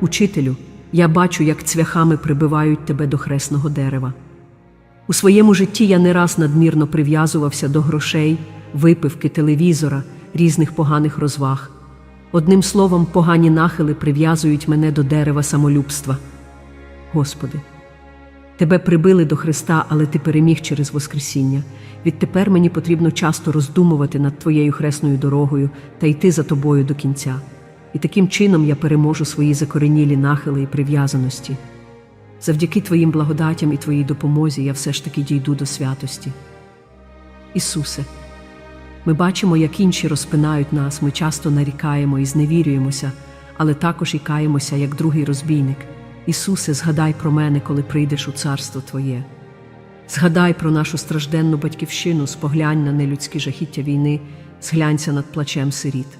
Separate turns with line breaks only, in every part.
Учителю, я бачу, як цвяхами прибивають тебе до хресного дерева. У своєму житті я не раз надмірно прив'язувався до грошей, випивки, телевізора, різних поганих розваг. Одним словом, погані нахили прив'язують мене до дерева самолюбства. Господи, Тебе прибили до Христа, але Ти переміг через Воскресіння. Відтепер мені потрібно часто роздумувати над Твоєю хресною дорогою та йти за тобою до кінця. І таким чином я переможу свої закоренілі нахили і прив'язаності. Завдяки Твоїм благодатям і Твоїй допомозі я все ж таки дійду до святості. Ісусе, ми бачимо, як інші розпинають нас, ми часто нарікаємо і зневірюємося, але також і каємося, як другий розбійник. Ісусе, згадай про мене, коли прийдеш у царство Твоє. Згадай про нашу стражденну батьківщину, споглянь на нелюдські жахіття війни, зглянься над плачем сиріт.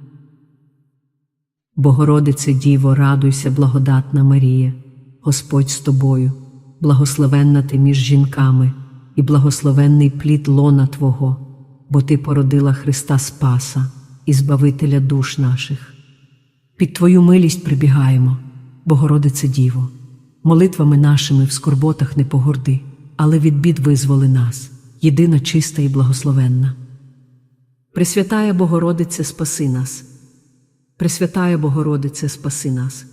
Богородице Діво, радуйся, благодатна Марія, Господь з тобою, благословенна ти між жінками, і благословенний плід лона Твого, бо Ти породила Христа Спаса і Збавителя душ наших. Під Твою милість прибігаємо, Богородице Діво, молитвами нашими в скорботах не погорди, але від бід визволи нас, єдина чиста і благословенна. Пресвятая Богородице, спаси нас. Пресвятая Богородице, спаси нас.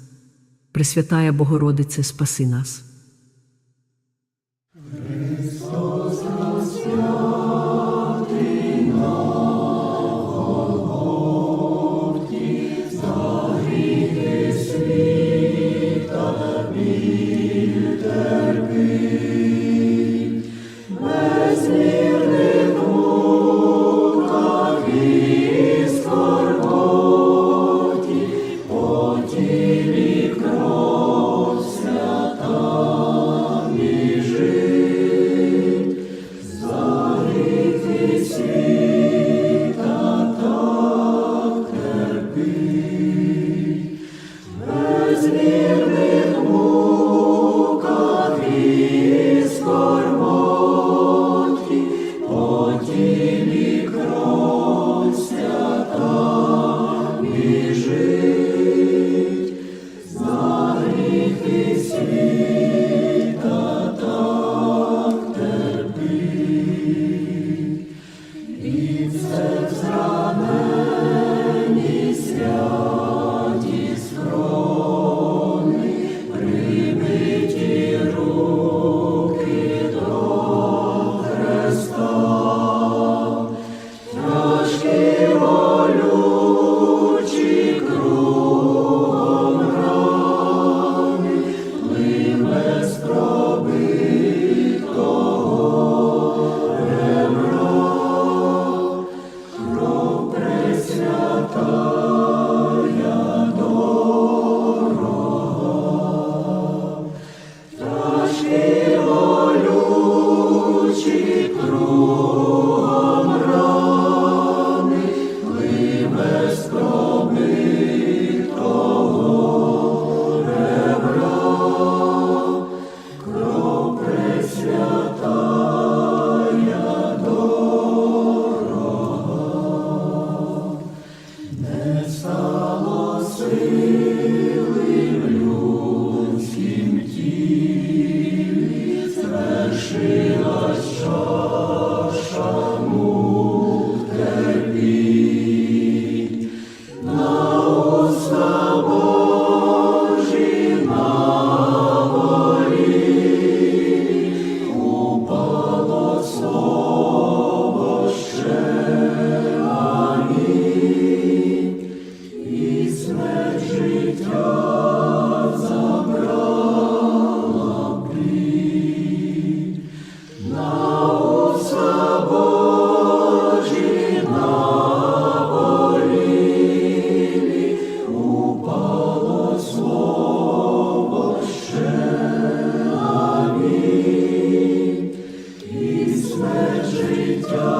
Пресвятая Богородице, спаси нас.
Жив вічне життя.